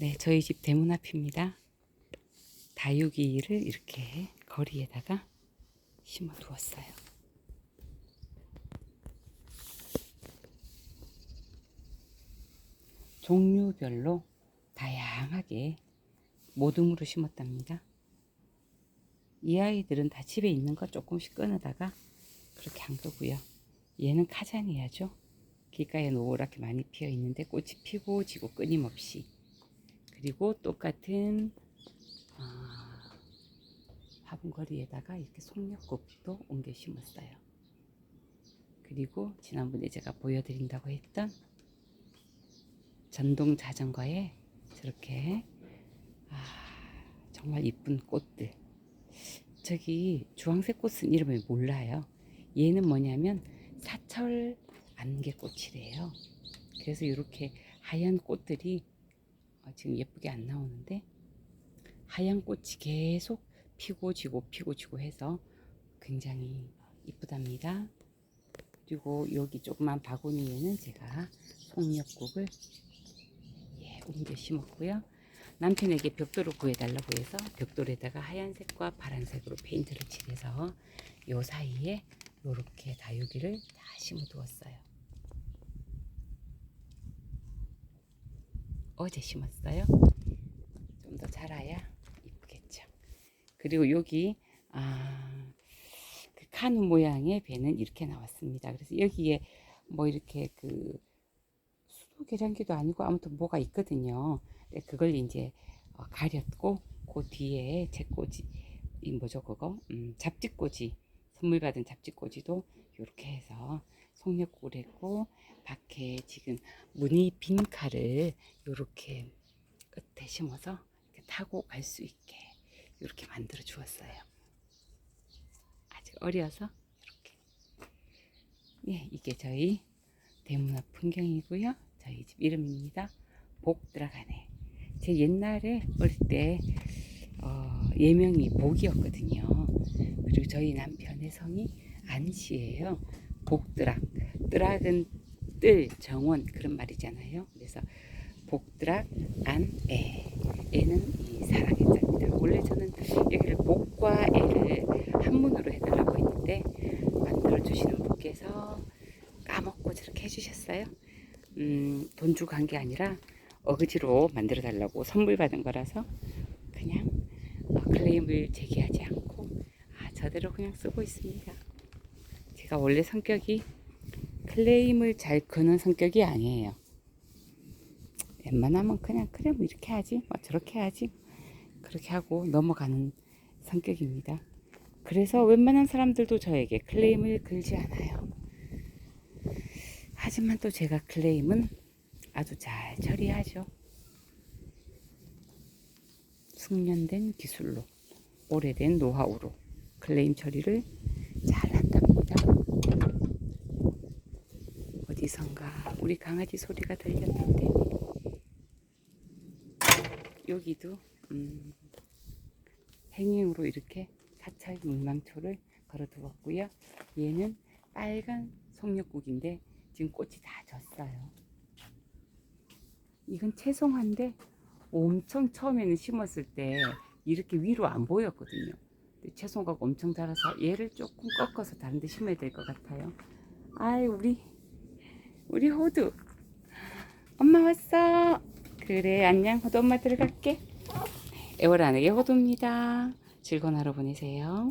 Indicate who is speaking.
Speaker 1: 네, 저희 집 대문 앞입니다. 다육이를 이렇게 거리에다가 심어 두었어요. 종류별로 다양하게 모둠으로 심었답니다. 이 아이들은 다 집에 있는 거 조금씩 꺼내다가 그렇게 한 거고요. 얘는 카자니아죠. 길가에 노랗게 많이 피어 있는데 꽃이 피고 지고 끊임없이 그리고 똑같은 어, 화분거리에다가 이렇게 송력국도 옮겨 심었어요. 그리고 지난번에 제가 보여드린다고 했던 전동 자전거에 저렇게 아, 정말 이쁜 꽃들. 저기 주황색 꽃은 이름을 몰라요. 얘는 뭐냐면 사철 안개꽃이래요. 그래서 이렇게 하얀 꽃들이 어, 지금 예쁘게 안 나오는데 하얀 꽃이 계속 피고 지고 피고 지고 해서 굉장히 이쁘답니다. 그리고 여기 조그만 바구니에는 제가 송력국을 예, 옮겨 심었고요. 남편에게 벽돌을 구해달라고 해서 벽돌에다가 하얀색과 파란색으로 페인트를 칠해서 요 사이에 요렇게 다육이를 다 심어 두었어요. 어제 심었어요. 좀 더 자라야 이쁘겠죠. 그리고 여기 아, 그 카누 모양의 배는 이렇게 나왔습니다. 그래서 여기에 뭐 이렇게 그 수도 계량기도 아니고 아무튼 뭐가 있거든요. 네, 그걸 이제 어, 가렸고 그 뒤에 제 꼬지 이 뭐죠 그거 음, 잡지꼬지 선물 받은 잡지꼬지도 이렇게 해서 속력국을 했고 밖에 지금 무늬 빈 칼을 이렇게 끝에 심어서 이렇게 타고 갈 수 있게 이렇게 만들어 주었어요. 아직 어려서 이렇게. 예, 이게 저희 대문 앞 풍경이고요. 저희 집 이름입니다. 복 들어가네. 제 옛날에 어릴 때 어, 예명이 복이었거든요. 그리고 저희 남편의 성이 안씨예요. 복드락. 드락은 뜰, 정원 그런 말이잖아요. 그래서 복드락, 안, 애. 애는 이 사랑의 자입니다. 원래 저는 여기를 복과 애를 한문으로 해달라고 했는데 만들어 주시는 분께서 까먹고 저렇게 해주셨어요. 음, 돈 주고 한 게 아니라 어거지로 만들어 달라고 선물 받은 거라서 그냥 어, 클레임을 제기하지 않고 아, 저대로 그냥 쓰고 있습니다. 제가 원래 성격이 클레임을 잘 거는 성격이 아니에요. 웬만하면 그냥 그래 뭐 이렇게 하지 뭐 저렇게 하지 그렇게 하고 넘어가는 성격입니다. 그래서 웬만한 사람들도 저에게 클레임을 걸지 않아요. 하지만 또 제가 클레임은 아주 잘 처리하죠. 숙련된 기술로, 오래된 노하우로 클레임 처리를 잘 한답니다. 어디선가 우리 강아지 소리가 들렸는데 여기도 음, 행행으로 이렇게 사찰 물망초를 걸어 두었고요. 얘는 빨간 송력국인데 지금 꽃이 다 졌어요. 이건 채송한데 엄청 처음에는 심었을 때 이렇게 위로 안 보였거든요. 근데 채송가가 엄청 자라서 얘를 조금 꺾어서 다른 데 심어야 될 것 같아요. 아이 우리 우리 호두 엄마 왔어. 그래 안녕 호두 엄마 들어갈게. 애월 안에 호두입니다. 즐거운 하루 보내세요.